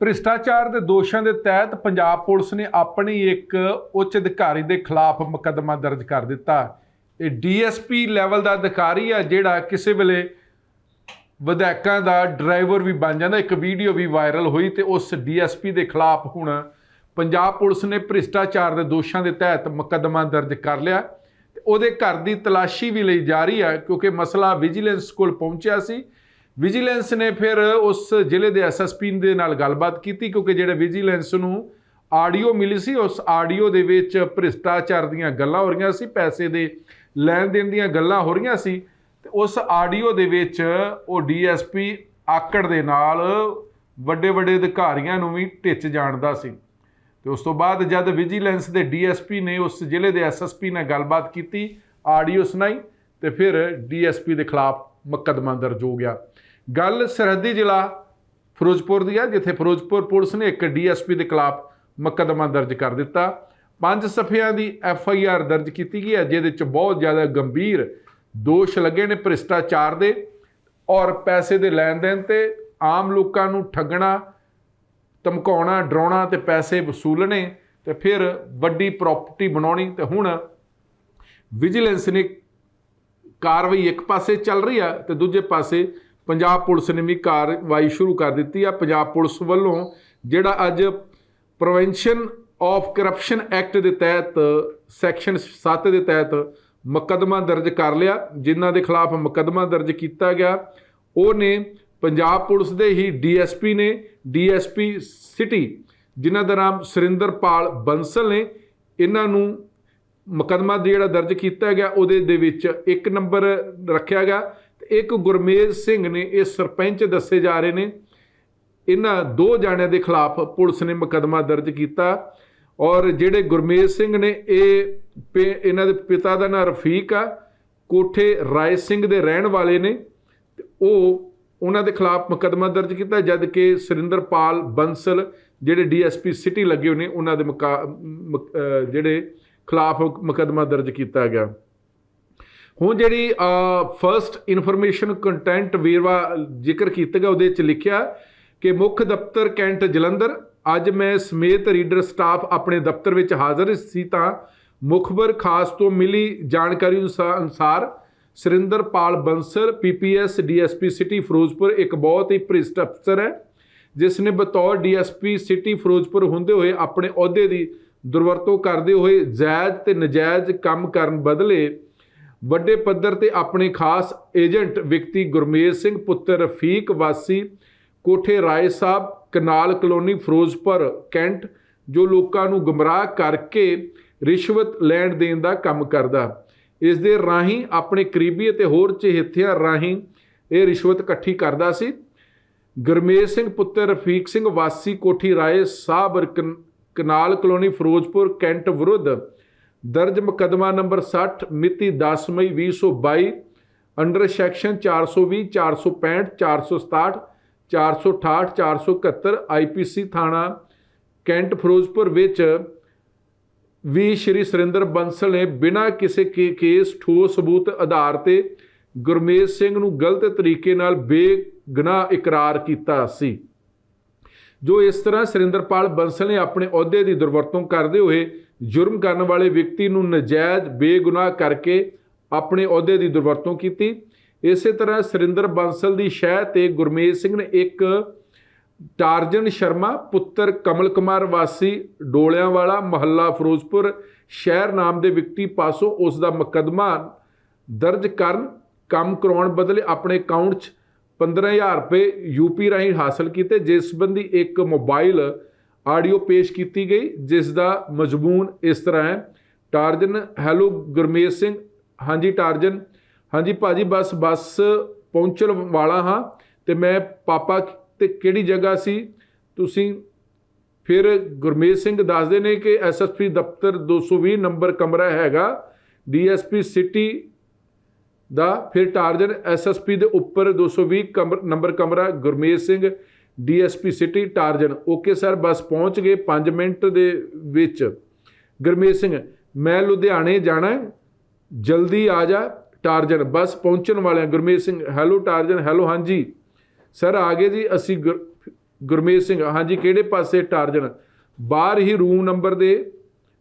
ਭ੍ਰਿਸ਼ਟਾਚਾਰ ਦੇ ਦੋਸ਼ਾਂ ਦੇ ਤਹਿਤ ਪੰਜਾਬ ਪੁਲਿਸ ਨੇ ਆਪਣੀ ਇੱਕ ਉੱਚ ਅਧਿਕਾਰੀ ਦੇ ਖਿਲਾਫ ਮੁਕੱਦਮਾ ਦਰਜ ਕਰ ਦਿੱਤਾ। ਇਹ ਡੀਐਸਪੀ ਲੈਵਲ ਦਾ ਅਧਿਕਾਰੀ ਆ, ਜਿਹੜਾ ਕਿਸੇ ਵੇਲੇ ਵਿਧਾਇਕਾਂ ਦਾ ਡਰਾਈਵਰ ਵੀ ਬਣ ਜਾਂਦਾ। ਇੱਕ ਵੀਡੀਓ ਵੀ ਵਾਇਰਲ ਹੋਈ ਤੇ ਉਸ ਡੀਐਸਪੀ ਦੇ ਖਿਲਾਫ ਹੁਣ ਪੰਜਾਬ ਪੁਲਿਸ ਨੇ ਭ੍ਰਿਸ਼ਟਾਚਾਰ ਦੇ ਦੋਸ਼ਾਂ ਦੇ ਤਹਿਤ ਮੁਕੱਦਮਾ ਦਰਜ ਕਰ ਲਿਆ। ਤੇ ਉਹਦੇ ਘਰ ਦੀ ਤਲਾਸ਼ੀ ਵੀ ਲਈ ਜਾ ਰਹੀ ਹੈ ਕਿਉਂਕਿ ਮਸਲਾ ਵਿਜੀਲੈਂਸ ਕੋਲ ਪਹੁੰਚਿਆ ਸੀ। ਵਿਜੀਲੈਂਸ ਨੇ ਫਿਰ ਉਸ ਜ਼ਿਲ੍ਹੇ ਦੇ ਐਸਐਸਪੀ ਦੇ ਨਾਲ ਗੱਲਬਾਤ ਕੀਤੀ ਕਿਉਂਕਿ ਜਿਹੜੇ ਵਿਜੀਲੈਂਸ ਨੂੰ ਆਡੀਓ ਮਿਲੀ ਸੀ, ਉਸ ਆਡੀਓ ਦੇ ਵਿੱਚ ਭ੍ਰਿਸ਼ਟਾਚਾਰ ਦੀਆਂ ਗੱਲਾਂ ਹੋ ਰਹੀਆਂ ਸੀ, ਪੈਸੇ ਦੇ ਲੈਣ ਦੇਣ ਦੀਆਂ ਗੱਲਾਂ ਹੋ ਰਹੀਆਂ ਸੀ, ਤੇ ਉਸ ਆਡੀਓ ਦੇ ਵਿੱਚ ਉਹ ਡੀਐਸਪੀ ਆਕੜ ਦੇ ਨਾਲ ਵੱਡੇ ਵੱਡੇ ਅਧਿਕਾਰੀਆਂ ਨੂੰ ਵੀ ਟਿੱਚ ਜਾਣਦਾ ਸੀ। ਤੇ ਉਸ ਤੋਂ ਬਾਅਦ ਜਦ ਵਿਜੀਲੈਂਸ ਦੇ ਡੀਐਸਪੀ ਨੇ ਉਸ ਜ਼ਿਲ੍ਹੇ ਦੇ ਐਸਐਸਪੀ ਨਾਲ ਗੱਲਬਾਤ ਕੀਤੀ ਆਡੀਓ ਸੁਣਾਈ, ਤੇ ਫਿਰ ਡੀਐਸਪੀ ਦੇ ਖਿਲਾਫ ਮੁਕੱਦਮਾ ਦਰਜ ਹੋ ਗਿਆ। ਗੱਲ ਸਰਹੱਦੀ ਜ਼ਿਲ੍ਹਾ ਫਿਰੋਜ਼ਪੁਰ ਦੀ ਹੈ, ਜਿੱਥੇ ਫਿਰੋਜ਼ਪੁਰ ਪੁਲਿਸ ਨੇ ਇੱਕ ਡੀਐਸਪੀ ਦੇ ਖਿਲਾਫ ਮੁਕੱਦਮਾ ਦਰਜ ਕਰ ਦਿੱਤਾ। ਪੰਜ ਸਫਿਆਂ ਦੀ ਐਫ ਆਈ ਆਰ ਦਰਜ ਕੀਤੀ ਗਈ ਹੈ, ਜਿਹਦੇ ਚ ਬਹੁਤ ਜ਼ਿਆਦਾ ਗੰਭੀਰ ਦੋਸ਼ ਲੱਗੇ ਨੇ ਭ੍ਰਿਸ਼ਟਾਚਾਰ ਦੇ ਔਰ ਪੈਸੇ ਦੇ ਲੈਣ ਦੇਣ ਤੇ ਆਮ ਲੋਕਾਂ ਨੂੰ ਠੱਗਣਾ, ਧਮਕਾਉਣਾ, ਡਰਾਉਣਾ ਤੇ ਪੈਸੇ ਵਸੂਲਣੇ ਤੇ ਫਿਰ ਵੱਡੀ ਪ੍ਰਾਪਰਟੀ ਬਣਾਉਣੀ ਤੇ ਹੁਣ ਵਿਜੀਲੈਂਸ ਨੇ ਕਾਰਵਾਈ ਇੱਕ ਪਾਸੇ ਚੱਲ ਰਹੀ ਆ ਤੇ ਦੂਜੇ ਪਾਸੇ ਪੰਜਾਬ ਪੁਲਿਸ ਨੇ ਵੀ ਕਾਰਵਾਈ ਸ਼ੁਰੂ ਕਰ ਦਿੱਤੀ ਆ। ਪੰਜਾਬ ਪੁਲਿਸ ਵੱਲੋਂ ਜਿਹੜਾ ਅੱਜ ਪ੍ਰੀਵੈਂਸ਼ਨ ਆਫ ਕਰਪਸ਼ਨ ਐਕਟ ਦੇ ਤਹਿਤ ਸੈਕਸ਼ਨ 7 ਦੇ ਤਹਿਤ ਮੁਕੱਦਮਾ ਦਰਜ ਕਰ ਲਿਆ, ਜਿਨ੍ਹਾਂ ਦੇ ਖਿਲਾਫ ਮੁਕੱਦਮਾ ਦਰਜ ਕੀਤਾ ਗਿਆ। ਉਹ ਨੇ ਪੰਜਾਬ ਪੁਲਿਸ ਦੇ ਹੀ ਡੀਐਸਪੀ ਨੇ, ਡੀਐਸਪੀ ਸਿਟੀ, ਜਿਨ੍ਹਾਂ ਦਾ ਨਾਮ ਸੁਰਿੰਦਰਪਾਲ ਬੰਸਲ ਨੇ, ਇਹਨਾਂ ਨੂੰ ਮੁਕੱਦਮਾ ਜਿਹੜਾ ਦਰਜ ਕੀਤਾ ਗਿਆ, ਉਹਦੇ ਦੇ ਵਿੱਚ ਇੱਕ ਨੰਬਰ ਰੱਖਿਆ ਗਿਆ। ਇੱਕ ਗੁਰਮੇਜ ਸਿੰਘ ਨੇ ਇਹ ਸਰਪੰਚ ਦੱਸੇ ਜਾ ਰਹੇ ਨੇ। ਇਹਨਾਂ ਦੋ ਜਾਣਿਆਂ ਦੇ ਖਿਲਾਫ ਪੁਲਿਸ ਨੇ ਮੁਕੱਦਮਾ ਦਰਜ ਕੀਤਾ ਔਰ ਜਿਹੜੇ ਗੁਰਮੇਜ ਸਿੰਘ ਨੇ ਇਹ ਪੇ- ਇਹਨਾਂ ਦੇ ਪਿਤਾ ਦਾ ਨਾਮ ਰਫੀਕ ਆ, ਕੋਠੇ ਰਾਏ ਸਿੰਘ ਦੇ ਰਹਿਣ ਵਾਲੇ ਨੇ ਉਹ ਉਹਨਾਂ ਦੇ ਖਿਲਾਫ ਮੁਕੱਦਮਾ ਦਰਜ ਕੀਤਾ ਜਦ ਕਿ ਸੁਰਿੰਦਰਪਾਲ ਬੰਸਲ ਜਿਹੜੇ ਡੀਐਸਪੀ ਸਿਟੀ ਲੱਗੇ ਹੋਏ ਨੇ, ਉਹਨਾਂ ਦੇ ਮੁਕਾ- ਮੁਕ- ਜਿਹੜੇ ਖਿਲਾਫ ਮੁਕੱਦਮਾ ਦਰਜ ਕੀਤਾ ਗਿਆ। ਹੁਣ ਜਿਹੜੀ ਫਰਸਟ ਇਨਫੋਰਮੇਸ਼ਨ ਕੰਟੈਂਟ ਵੇਰਵਾ ਜ਼ਿਕਰ ਕੀਤਾ ਗਿਆ, ਉਹਦੇ ਵਿੱਚ ਲਿਖਿਆ ਕਿ ਮੁੱਖ ਦਫ਼ਤਰ ਕੈਂਟ ਜਲੰਧਰ, ਅੱਜ ਮੈਂ ਸਮੇਤ ਰੀਡਰ ਸਟਾਫ ਆਪਣੇ ਦਫ਼ਤਰ ਵਿੱਚ ਹਾਜ਼ਰ ਸੀ ਤਾਂ ਮੁਖਬਰ ਖਾਸ ਤੋਂ ਮਿਲੀ ਜਾਣਕਾਰੀ ਅਨੁਸਾ- ਅਨੁਸਾਰ Surinderpal Bansal PPS DSP city Firozpur ਇੱਕ ਬਹੁਤ ਹੀ ਭ੍ਰਿਸ਼ਟ ਅਫਸਰ ਹੈ, ਜਿਸ ਨੇ ਬਤੌਰ ਡੀਐਸਪੀ ਸਿਟੀ ਫਿਰੋਜ਼ਪੁਰ ਹੁੰਦੇ ਹੋਏ ਆਪਣੇ ਅਹੁਦੇ ਦੀ ਦੁਰਵਰਤੋਂ ਕਰਦੇ ਹੋਏ ਜਾਇਜ਼ ਤੇ ਨਜਾਇਜ਼ ਕੰਮ ਕਰਨ ਬਦਲੇ ਵੱਡੇ ਪੱਧਰ ਤੇ ਆਪਣੇ ਖਾਸ ਏਜੰਟ ਵਿਅਕਤੀ ਗੁਰਮੇਜ ਸਿੰਘ, ਪੁੱਤਰ ਰਫੀਕ ਵਾਸੀ, Kothe Rai Sahib, canal colony, Ferozepur, Cantt, ਜੋ ਲੋਕਾਂ ਨੂੰ ਗੁੰਮਰਾਹ ਕਰਕੇ ਰਿਸ਼ਵਤ ਲੈਣ ਦੇਣ ਦਾ ਕੰਮ ਕਰਦਾ। ਇਸ ਦੇ ਰਾਹੀਂ ਆਪਣੇ ਕਰੀਬੀ ਅਤੇ ਹੋਰ ਚਹੇਤਿਆਂ ਰਾਹੀਂ ਇਹ ਰਿਸ਼ਵਤ ਇਕੱਠੀ ਕਰਦਾ ਸੀ। ਗੁਰਮੇਜ ਸਿੰਘ, ਪੁੱਤਰ ਰਫੀਕ ਸਿੰਘ ਵਾਸੀ, ਕੋਠੀ ਰਾਏ ਸਾਹਿਬ ਕਨ- ਕਨਾਲ ਕਲੋਨੀ, ਫਿਰੋਜ਼ਪੁਰ, ਕੈਂਟ ਵਿਰੁੱਧ ਦਰਜ ਮੁਕੱਦਮਾ ਨੰਬਰ 60 ਮਿਤੀ 10 ਮਈ 2022 ਅੰਡਰ ਸੈਕਸ਼ਨ 420 465 467 468 471 ਆਈਪੀਸੀ ਥਾਣਾ ਕੈਂਟ ਫਿਰੋਜ਼ਪੁਰ ਵਿੱਚ ਵੀ ਸ਼੍ਰੀ ਸੁਰਿੰਦਰ ਬੰਸਲ ਨੇ ਬਿਨਾਂ ਕਿਸੇ ਕੇ- ਕੇਸ, ਠੋਸ ਸਬੂਤ ਆਧਾਰ ਤੇ ਗੁਰਮੇਜ ਸਿੰਘ ਨੂੰ ਗਲਤ ਤਰੀਕੇ ਨਾਲ ਬੇਗੁਨਾਹ ਇਕਰਾਰ ਕੀਤਾ ਸੀ। ਜੋ ਇਸ ਤਰ੍ਹਾਂ ਸੁਰਿੰਦਰਪਾਲ ਬੰਸਲ ਨੇ ਆਪਣੇ ਅਹੁਦੇ ਦੀ ਦੁਰਵਰਤੋਂ ਕਰਦੇ ਹੋਏ ਜੁਰਮ ਕਰਨ ਵਾਲੇ ਵਿਅਕਤੀ ਨੂੰ ਨਜਾਇਜ਼ ਬੇਗੁਨਾਹ ਕਰਕੇ ਆਪਣੇ ਅਹੁਦੇ ਦੀ ਦੁਰਵਰਤੋਂ ਕੀਤੀ। ਇਸੇ ਤਰ੍ਹਾਂ ਸੁਰਿੰਦਰ ਬੰਸਲ ਦੀ ਸ਼ਹਿ ਤੇ ਗੁਰਮੇਜ ਸਿੰਘ ਨੇ ਇੱਕ ਟਾਰਜਨ ਸ਼ਰਮਾ, ਪੁੱਤਰ ਕਮਲ ਕੁਮਾਰ ਵਾਸੀ ਡੋਲਿਆਂ ਵਾਲਾ ਮਹੱਲਾ ਫਿਰੋਜ਼ਪੁਰ ਸ਼ਹਿਰ ਨਾਮ ਦੇ ਵਿਅਕਤੀ ਪਾਸੋਂ ਉਸ ਦਾ ਮੁਕੱਦਮਾ ਦਰਜ ਕਰਨ, ਕੰਮ ਕਰਾਉਣ ਬਦਲੇ ਆਪਣੇ ਅਕਾਊਂਟ 'ਚ 15000 ਰੁਪਏ ਯੂਪੀ ਰਾਹੀਂ ਹਾਸਲ ਕੀਤੇ, ਜਿਸ ਸੰਬੰਧੀ ਇੱਕ ਮੋਬਾਈਲ ਆਡੀਓ ਪੇਸ਼ ਕੀਤੀ ਗਈ, ਜਿਸ ਦਾ ਮਜ਼ਮੂਨ ਇਸ ਤਰ੍ਹਾਂ ਹੈ। Tarzan, hello Gurmesh Singh. ਹਾਂਜੀ ਟਾਰਜਨ। ਹਾਂਜੀ ਭਾਜੀ, ਬਸ, ਬੱਸ ਪਹੁੰਚਣ ਵਾਲਾ ਹਾਂ ਤੇ ਮੈਂ ਪਾਪਾ ਤੇ ਕਿਹੜੀ ਜਗ੍ਹਾ ਸੀ? ਤੁਸੀਂ ਫਿਰ ਗੁਰਮੇਸ਼ ਸਿੰਘ ਦੱਸਦੇ ਨੇ ਕਿ ਐਸਐਸਪੀ ਦਫ਼ਤਰ 220 ਨੰਬਰ ਕਮਰਾ ਹੈਗਾ ਡੀਐਸਪੀ ਸਿਟੀ ਦਾ ਫਿਰ ਟਾਰਜਨ ਐਸਐਸਪੀ ਦੇ ਉੱਪਰ 220 ਕਮਰ ਨੰਬਰ ਕਮਰਾ Gurmej Singh DSP city Tarzan okay sir, ਬਸ ਪਹੁੰਚ ਗਏ 5 ਮਿੰਟ ਦੇ ਵਿੱਚ। ਗੁਰਮੇਜ ਸਿੰਘ, ਮੈਂ ਲੁਧਿਆਣੇ ਜਾਣਾ ਜਲਦੀ ਆ ਜਾ ਟਾਰਜਨ ਬਸ ਪਹੁੰਚਣ ਵਾਲਿਆਂ Gurmesh Singh, hello Tarzan hello, ਹਾਂਜੀ। ਸਰ, ਆ ਗਏ ਜੀ ਅਸੀਂ ਗੁਰ- ਗੁਰਮੇਜ ਸਿੰਘ, ਹਾਂਜੀ, ਕਿਹੜੇ ਪਾਸੇ ਟਾਰਜਨ ਬਾਹਰ ਹੀ ਰੂਮ ਨੰਬਰ ਦੇ।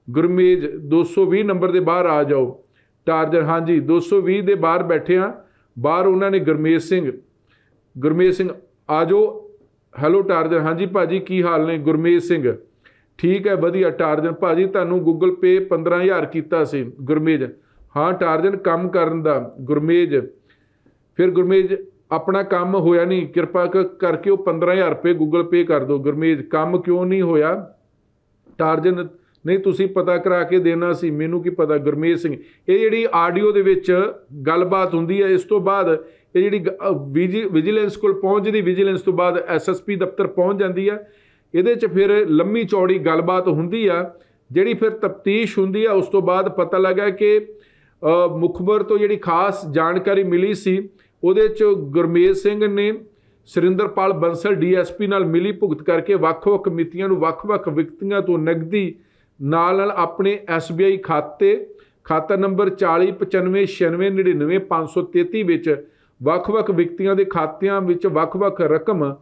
ਗੁਰਮੇਜ 220 ਨੰਬਰ ਦੇ ਬਾਹਰ ਆ ਜਾਓ। ਟਾਰਜਨ ਹਾਂਜੀ 220 ਦੇ ਬਾਹਰ ਬੈਠੇ ਆ ਬਾਹਰ ਉਹਨਾਂ ਨੇ ਗੁਰਮੇਜ ਸਿੰਘ ਗੁਰਮੇਜ ਸਿੰਘ ਆ ਜਾਓ ਹੈਲੋ ਟਾਰਜਨ ਹਾਂਜੀ ਭਾਜੀ, ਕੀ ਹਾਲ ਨੇ? ਗੁਰਮੇਜ ਸਿੰਘ, ਠੀਕ ਹੈ, ਵਧੀਆ। ਟਾਰਜਨ ਭਾਜੀ, ਤੁਹਾਨੂੰ ਗੂਗਲ ਪੇ 15000 ਕੀਤਾ ਸੀ, ਗੁਰਮੇਜ। ਹਾਂ ਟਾਰਜਨ ਕੰਮ ਕਰਨ ਦਾ, ਗੁਰਮੇਜ। ਫਿਰ ਗੁਰਮੇਜ, ਆਪਣਾ ਕੰਮ ਹੋਇਆ ਨਹੀਂ। ਕਿਰਪਾ ਕ- ਕਰਕੇ ਉਹ 15000 ਰੁਪਏ ਗੂਗਲ ਪੇ ਕਰ ਦਿਓ, ਗੁਰਮੇਜ। ਕੰਮ ਕਿਉਂ ਨਹੀਂ ਹੋਇਆ? ਟਾਰਜਨ ਨਹੀਂ, ਤੁਸੀਂ ਪਤਾ ਕਰਾ ਕੇ ਦੇਣਾ ਸੀ। ਮੈਨੂੰ ਕੀ ਪਤਾ, ਗੁਰਮੇਜ ਸਿੰਘ। ਇਹ ਜਿਹੜੀ ਆਡੀਓ ਦੇ ਵਿੱਚ ਗੱਲਬਾਤ ਹੁੰਦੀ ਹੈ, ਇਸ ਤੋਂ ਬਾਅਦ ਇਹ ਜਿਹੜੀ ਗ- ਵਿਜੀ, ਵਿਜੀਲੈਂਸ ਕੋਲ ਪਹੁੰਚਦੀ ਵਿਜੀਲੈਂਸ ਤੋਂ ਬਾਅਦ ਐਸਐਸਪੀ ਦਫ਼ਤਰ ਪਹੁੰਚ ਜਾਂਦੀ ਹੈ ਇਹਦੇ 'ਚ ਫਿਰ ਲੰਮੀ ਚੌੜੀ ਗੱਲਬਾਤ ਹੁੰਦੀ ਆ। ਜਿਹੜੀ ਫਿਰ ਤਫਤੀਸ਼ ਹੁੰਦੀ ਆ, ਉਸ ਤੋਂ ਬਾਅਦ ਪਤਾ ਲੱਗਾ ਕਿ ਮੁਖਬਰ ਤੋਂ ਜਿਹੜੀ ਖਾਸ ਜਾਣਕਾਰੀ ਮਿਲੀ ਸੀ, ਉਹਦੇ 'ਚ ਗੁਰਮੇਜ ਸਿੰਘ ਨੇ ਸੁਰਿੰਦਰਪਾਲ ਬੰਸਲ ਡੀਐਸਪੀ ਨਾਲ ਮਿਲੀ ਭੁਗਤ ਕਰਕੇ ਵੱਖ-ਵੱਖ ਕਮੇਟੀਆਂ ਨੂੰ ਵੱਖ-ਵੱਖ ਵਿਅਕਤੀਆਂ ਤੋਂ ਨਗਦੀ ਨਾਲ ਨਾਲ ਆਪਣੇ ਐਸਬੀਆਈ ਖਾਤੇ, ਖਾਤਾ ਨੰਬਰ 409596999533 ਵਿੱਚ ਵੱਖ-ਵੱਖ ਵਿਅਕਤੀਆਂ ਦੇ ਖਾਤਿਆਂ ਵਿੱਚ ਵੱਖ-ਵੱਖ ਰਕਮ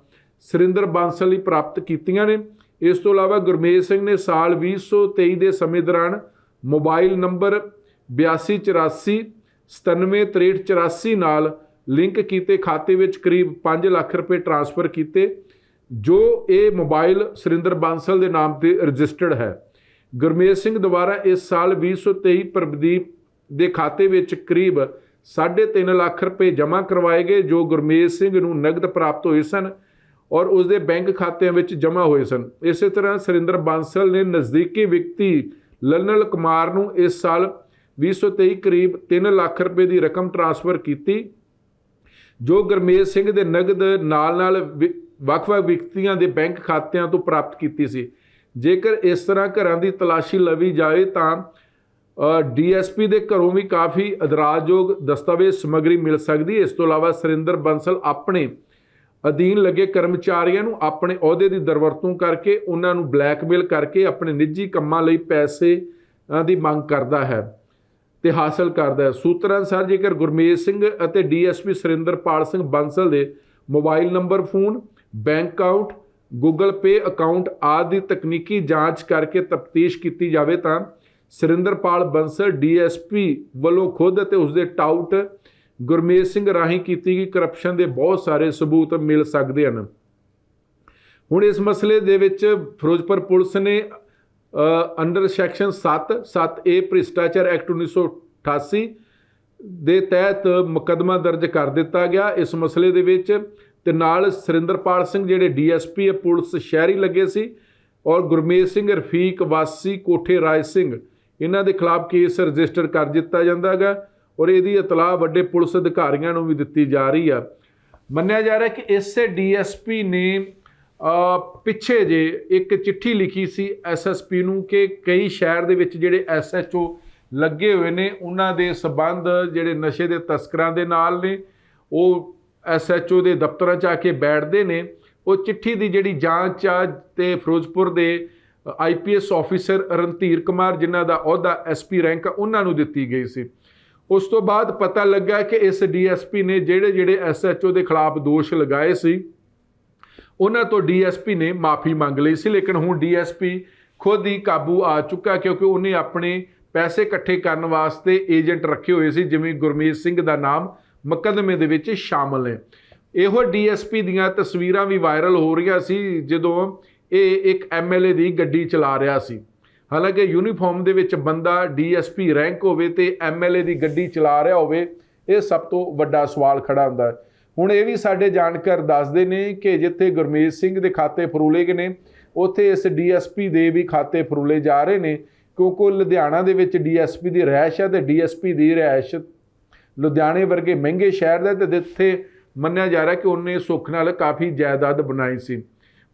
ਸੁਰਿੰਦਰ ਬਾਂਸਲ ਲਈ ਪ੍ਰਾਪਤ ਕੀਤੀਆਂ ਨੇ। ਇਸ ਤੋਂ ਇਲਾਵਾ ਗੁਰਮੇਜ ਸਿੰਘ ਨੇ ਸਾਲ 2023 ਦੇ ਸਮੇਂ ਦੌਰਾਨ ਮੋਬਾਈਲ ਨੰਬਰ 8284 976384 ਨਾਲ ਲਿੰਕ ਕੀਤੇ ਖਾਤੇ ਵਿੱਚ ਕਰੀਬ 5 ਲੱਖ ਰੁਪਏ ਟ੍ਰਾਂਸਫਰ ਕੀਤੇ, ਜੋ ਇਹ ਮੋਬਾਈਲ ਸੁਰਿੰਦਰ ਬਾਂਸਲ ਦੇ ਨਾਮ ਤੇ ਰਜਿਸਟਰਡ ਹੈ। ਗੁਰਮੇਜ ਸਿੰਘ ਦੁਆਰਾ ਇਸ ਸਾਲ 2023 ਪ੍ਰਦੀਪ ਦੇ ਖਾਤੇ ਵਿੱਚ ਕਰੀਬ 3.5 ਲੱਖ ਰੁਪਏ ਜਮ੍ਹਾਂ ਕਰਵਾਏ ਗਏ, ਜੋ ਗੁਰਮੇਜ ਸਿੰਘ ਨੂੰ ਨਗਦ ਪ੍ਰਾਪਤ ਹੋਏ ਸਨ ਔਰ ਉਸ ਦੇ ਬੈਂਕ ਖਾਤਿਆਂ ਵਿੱਚ ਜਮ੍ਹਾਂ ਹੋਏ ਸਨ। ਇਸੇ ਤਰ੍ਹਾਂ ਸੁਰਿੰਦਰ ਬਾਂਸਲ ਨੇ ਨਜ਼ਦੀਕੀ ਵਿਅਕਤੀ ਲਲਨਲ ਕੁਮਾਰ ਨੂੰ ਇਸ ਸਾਲ 2023 ਕਰੀਬ 3 ਲੱਖ ਰੁਪਏ ਦੀ ਰਕਮ ਟ੍ਰਾਂਸਫਰ ਕੀਤੀ, ਜੋ ਗੁਰਮੇਜ ਸਿੰਘ ਦੇ ਨਗਦ ਨਾਲ-ਨਾਲ ਵਿ- ਵੱਖ-ਵੱਖ ਵਿਅਕਤੀਆਂ ਦੇ ਬੈਂਕ ਖਾਤਿਆਂ ਤੋਂ ਪ੍ਰਾਪਤ ਕੀਤੀ ਸੀ। ਜੇਕਰ ਇਸ ਤਰ੍ਹਾਂ ਘਰਾਂ ਦੀ ਤਲਾਸ਼ੀ ਲਵੀ ਜਾਵੇ ਤਾਂ ਡੀਐਸਪੀ ਦੇ ਘਰੋਂ ਵੀ ਕਾਫੀ ਅਦਰਾਜਯੋਗ ਦਸਤਾਵੇਜ਼ ਸਮੱਗਰੀ ਮਿਲ ਸਕਦੀ ਹੈ। ਇਸ ਤੋਂ ਇਲਾਵਾ ਸੁਰਿੰਦਰ ਬੰਸਲ ਆਪਣੇ ਅਧੀਨ ਲੱਗੇ ਕਰਮਚਾਰੀਆਂ ਨੂੰ ਆਪਣੇ ਅਹੁਦੇ ਦੀ ਦਰਵਰਤੋਂ ਕਰਕੇ, ਉਹਨਾਂ ਨੂੰ ਬਲੈਕਮੇਲ ਕਰਕੇ ਆਪਣੇ ਨਿੱਜੀ ਕੰਮਾਂ ਲਈ ਪੈਸੇ ਦੀ ਮੰਗ ਕਰਦਾ ਹੈ ਤੇ ਹਾਸਲ ਕਰਦਾ ਹੈ। ਸੂਤਰਾਂ ਅਨੁਸਾਰ ਜੇਕਰ ਗੁਰਮੇਜ ਸਿੰਘ ਅਤੇ ਡੀਐਸਪੀ ਸੁਰਿੰਦਰਪਾਲ ਸਿੰਘ ਬੰਸਲ ਦੇ mobile number, phone, bank account Google Pay account ਆਦਿ ਦੀ ਤਕਨੀਕੀ ਜਾਂਚ ਕਰਕੇ ਤਫਤੀਸ਼ ਕੀਤੀ ਜਾਵੇ ਤਾਂ ਸੁਰਿੰਦਰਪਾਲ ਬੰਸਲ ਡੀਐਸਪੀ ਵੱਲੋਂ ਖੁਦ ਅਤੇ ਉਸਦੇ ਟਾਊਟ ਗੁਰਮੇਸ਼ ਸਿੰਘ ਰਾਹੀਂ ਕੀਤੀ ਗਈ ਕਰਪਸ਼ਨ ਦੇ ਬਹੁਤ ਸਾਰੇ ਸਬੂਤ ਮਿਲ ਸਕਦੇ ਹਨ। ਹੁਣ ਇਸ ਮਸਲੇ ਦੇ ਵਿੱਚ ਫਿਰੋਜ਼ਪੁਰ ਪੁਲਿਸ ਨੇ ਅੰਡਰ ਸੈਕਸ਼ਨ 7 7A ਭ੍ਰਿਸ਼ਟਾਚਾਰ ਐਕਟ 1988 ਦੇ ਤਹਿਤ ਮੁਕੱਦਮਾ ਦਰਜ ਕਰ ਦਿੱਤਾ ਗਿਆ। ਇਸ ਮਸਲੇ ਦੇ ਵਿੱਚ ਤੇ ਨਾਲ ਸੁਰਿੰਦਰਪਾਲ ਸਿੰਘ ਜਿਹੜੇ ਡੀਐਸਪੀ ਪੁਲਿਸ ਸ਼ਹਿਰੀ ਲੱਗੇ ਸੀ ਔਰ ਗੁਰਮੇਜ ਸਿੰਘ, ਰਫੀਕ, ਵਾਸੀ, ਕੋਠੇ ਰਾਜ ਸਿੰਘ, ਇਹਨਾਂ ਦੇ ਖਿਲਾਫ ਕੇਸ ਰਜਿਸਟਰ ਕਰ ਦਿੱਤਾ ਜਾਂਦਾ ਹੈਗਾ ਔਰ ਇਹਦੀ ਇਤਲਾਹ ਵੱਡੇ ਪੁਲਿਸ ਅਧਿਕਾਰੀਆਂ ਨੂੰ ਵੀ ਦਿੱਤੀ ਜਾ ਰਹੀ ਆ। ਮੰਨਿਆ ਜਾ ਰਿਹਾ ਕਿ ਇਸੇ ਡੀਐਸਪੀ ਨੇ ਪਿੱਛੇ ਜੇ ਇੱਕ ਚਿੱਠੀ ਲਿਖੀ ਸੀ ਐਸਐਸਪੀ ਨੂੰ ਕਿ ਕਈ ਸ਼ਹਿਰ ਦੇ ਵਿੱਚ ਜਿਹੜੇ ਐਸਐਚਓ ਲੱਗੇ ਹੋਏ ਨੇ, ਉਹਨਾਂ ਦੇ ਸਬੰਧ ਜਿਹੜੇ ਨਸ਼ੇ ਦੇ ਤਸਕਰਾਂ ਦੇ ਨਾਲ ਨੇ, ਉਹ ਐਸਐਚਓ ਦੇ ਦਫ਼ਤਰਾਂ 'ਚ ਆ ਕੇ ਬੈਠਦੇ ਨੇ, ਉਹ ਚਿੱਠੀ ਦੀ ਜਿਹੜੀ ਜਾਂਚ ਆ ਤੇ ਫਿਰੋਜ਼ਪੁਰ ਦੇ ਆਈਪੀਐਸ ਆਫੀਸਰ ਰਣਧੀਰ ਕੁਮਾਰ ਜਿਨ੍ਹਾਂ ਦਾ ਅਹੁਦਾ ਐਸਪੀ ਰੈਂਕ ਉਹਨਾਂ ਨੂੰ ਦਿੱਤੀ ਗਈ ਸੀ। ਉਸ ਤੋਂ ਬਾਅਦ ਪਤਾ ਲੱਗਾ ਕਿ ਇਸ ਡੀਐਸਪੀ ਨੇ ਜਿਹੜੇ ਜਿਹੜੇ ਐਸਐਚਓ ਦੇ ਖਿਲਾਫ ਦੋਸ਼ ਲਗਾਏ ਸੀ, ਉਹਨਾਂ ਤੋਂ ਡੀਐਸਪੀ ਨੇ ਮਾਫੀ ਮੰਗ ਲਈ ਸੀ, ਲੇਕਿਨ ਹੁਣ ਡੀਐਸਪੀ ਖੁਦ ਹੀ ਕਾਬੂ ਆ ਚੁੱਕਾ ਕਿਉਂਕਿ ਉਹਨੇ ਆਪਣੇ ਪੈਸੇ ਇਕੱਠੇ ਕਰਨ ਵਾਸਤੇ ਏਜੰਟ ਰੱਖੇ ਹੋਏ ਸੀ, ਜਿਵੇਂ ਗੁਰਮੀਤ ਸਿੰਘ ਦਾ ਨਾਮ ਮੁਕੱਦਮੇ ਦੇ ਵਿੱਚ ਸ਼ਾਮਲ ਨੇ। ਇਹੋ ਡੀਐਸਪੀ ਦੀਆਂ ਤਸਵੀਰਾਂ ਵੀ ਵਾਇਰਲ ਹੋ ਰਹੀਆਂ ਸੀ, ਜਦੋਂ ਇਹ ਇੱਕ ਐਮਐਲਏ ਦੀ ਗੱਡੀ ਚਲਾ ਰਿਹਾ ਸੀ। ਹਾਲਾਂਕਿ ਯੂਨੀਫਾਰਮ ਦੇ ਵਿੱਚ ਬੰਦਾ ਡੀਐਸਪੀ ਰੈਂਕ ਹੋਵੇ ਤੇ ਐਮਐਲਏ ਦੀ ਗੱਡੀ ਚਲਾ ਰਿਹਾ ਹੋਵੇ, ਇਹ ਸਭ ਤੋਂ ਵੱਡਾ ਸਵਾਲ ਖੜਾ ਹੁੰਦਾ ਹੈ। ਹੁਣ ਇਹ ਵੀ ਸਾਡੇ ਜਾਣਕਾਰ ਦੱਸਦੇ ਨੇ ਕਿ ਜਿੱਥੇ ਗੁਰਮੇਜ ਸਿੰਘ ਦੇ ਖਾਤੇ ਫਰੂਲੇ ਗਏ ਨੇ, ਉੱਥੇ ਇਸ ਡੀਐਸਪੀ ਦੇ ਵੀ ਖਾਤੇ ਫਰੂਲੇ ਜਾ ਰਹੇ ਨੇ, ਕਿਉਂਕਿ ਲੁਧਿਆਣਾ ਦੇ ਵਿੱਚ ਡੀਐਸਪੀ ਦੀ ਰਿਹਾਇਸ਼ ਹੈ ਤੇ ਡੀਐਸਪੀ ਦੀ ਰਿਹਾਇਸ਼ ਲੁਧਿਆਣੇ ਵਰਗੇ ਮਹਿੰਗੇ ਸ਼ਹਿਰ ਦਾ ਤੇ ਜਿੱਥੇ ਮੰਨਿਆ ਜਾ ਰਿਹਾ ਕਿ ਉਹਨੇ ਸੁੱਖ ਨਾਲ ਕਾਫੀ ਜਾਇਦਾਦ ਬਣਾਈ ਸੀ।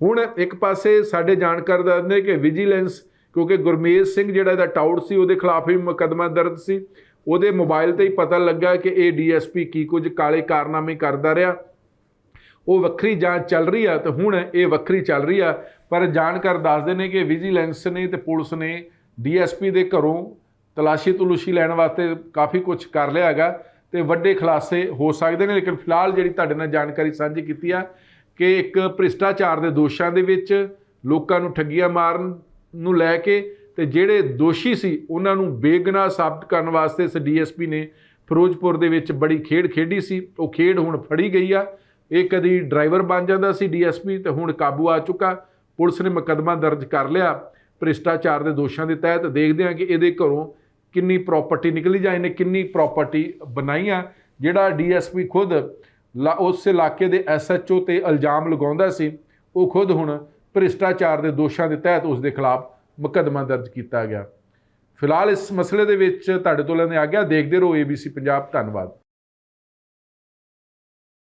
ਹੁਣ ਇੱਕ ਪਾਸੇ ਸਾਡੇ ਜਾਣਕਾਰ ਦੱਸਦੇ ਕਿ ਵਿਜੀਲੈਂਸ ਕਿਉਂਕਿ ਗੁਰਮੇਜ ਸਿੰਘ ਜਿਹੜਾ ਇਹਦਾ ਟਾਊਟ ਸੀ, ਉਹਦੇ ਖਿਲਾਫ ਵੀ ਮੁਕੱਦਮਾ ਦਰਜ ਸੀ। ਉਹਦੇ ਮੋਬਾਈਲ ਤੇ ਹੀ ਪਤਾ ਲੱਗਾ ਕਿ ਇਹ ਡੀਐਸਪੀ ਕੀ ਕੁਝ ਕਾਲੇ ਕਾਰਨਾਮੇ ਕਰਦਾ ਰਿਹਾ। ਉਹ ਵੱਖਰੀ ਜਾਂਚ ਚੱਲ ਰਹੀ ਆ ਤੇ ਹੁਣ ਇਹ ਵੱਖਰੀ ਚੱਲ ਰਹੀ ਆ, ਪਰ ਜਾਣਕਾਰ ਦੱਸਦੇ ਨੇ ਕਿ ਵਿਜੀਲੈਂਸ ਨੇ ਤੇ ਪੁਲਿਸ ਨੇ ਡੀਐਸਪੀ ਦੇ ਘਰੋਂ ਤਲਾਸ਼ੀ ਤਲੂਸ਼ੀ ਲੈਣ ਵਾਸਤੇ ਕਾਫੀ ਕੁਝ ਕਰ ਲਿਆ ਹੈਗਾ। ਤੇ ਵੱਡੇ ਖੁਲਾਸੇ ਹੋ ਸਕਦੇ ਨੇ, ਲੇਕਿਨ ਫਿਲਹਾਲ ਜਿਹੜੀ ਤੁਹਾਡੇ ਨਾਲ ਜਾਣਕਾਰੀ ਸਾਂਝੀ ਕੀਤੀ ਆ ਕਿ ਇੱਕ ਭ੍ਰਿਸ਼ਟਾਚਾਰ ਦੇ ਦੋਸ਼ਾਂ ਦੇ ਵਿੱਚ ਲੋਕਾਂ ਨੂੰ ਠੱਗੀਆਂ ਮਾਰਨ ਨੂੰ ਲੈ ਕੇ ਤੇ ਜਿਹੜੇ ਦੋਸ਼ੀ ਸੀ, ਉਹਨਾਂ ਨੂੰ ਬੇਗਨਾਹ ਸਾਬਤ ਕਰਨ ਵਾਸਤੇ ਇਸ ਡੀਐਸਪੀ ਨੇ ਫਿਰੋਜ਼ਪੁਰ ਦੇ ਵਿੱਚ ਬੜੀ ਖੇਡ ਖੇਡੀ ਸੀ। ਉਹ ਖੇਡ ਹੁਣ ਫੜੀ ਗਈ ਆ। ਇਹ ਕਦੀ ਡਰਾਈਵਰ ਬਣ ਜਾਂਦਾ ਸੀ ਡੀਐਸਪੀ ਤੇ ਹੁਣ ਕਾਬੂ ਆ ਚੁੱਕਾ। ਪੁਲਿਸ ਨੇ ਮੁਕੱਦਮਾ ਦਰਜ ਕਰ ਲਿਆ ਭ੍ਰਿਸ਼ਟਾਚਾਰ ਦੇ ਦੋਸ਼ਾਂ ਦੇ ਤਹਿਤ। ਦੇਖਦੇ ਹਾਂ ਕਿ ਇਹਦੇ ਘਰੋਂ ਕਿੰਨੀ ਪ੍ਰਾਪਰਟੀ ਨਿਕਲੀ ਜਾਂ ਇਹਨੇ ਕਿੰਨੀ ਪ੍ਰਾਪਰਟੀ ਬਣਾਈਆਂ ਜਿਹੜਾ ਡੀਐਸਪੀ ਖੁਦ ਲਾ- ਉਸ ਇਲਾਕੇ ਦੇ ਐਸਐਚਓ ਤੇ ਇਲਜ਼ਾਮ ਲਗਾਉਂਦਾ ਸੀ, ਉਹ ਖੁਦ ਹੁਣ ਭ੍ਰਿਸ਼ਟਾਚਾਰ ਦੇ ਦੋਸ਼ਾਂ ਦੇ ਤਹਿਤ ਉਸ ਦੇ ਖਿਲਾਫ ਮੁਕੱਦਮਾ ਦਰਜ ਕੀਤਾ ਗਿਆ। ਫਿਲਹਾਲ ਇਸ ਮਸਲੇ ਦੇ ਵਿੱਚ ਤੁਹਾਡੇ ਤੋਂ ਲੈਣੇ ਆ ਗਿਆ, ਦੇਖਦੇ ਰਹੋ ABC ਪੰਜਾਬ ਧੰਨਵਾਦ।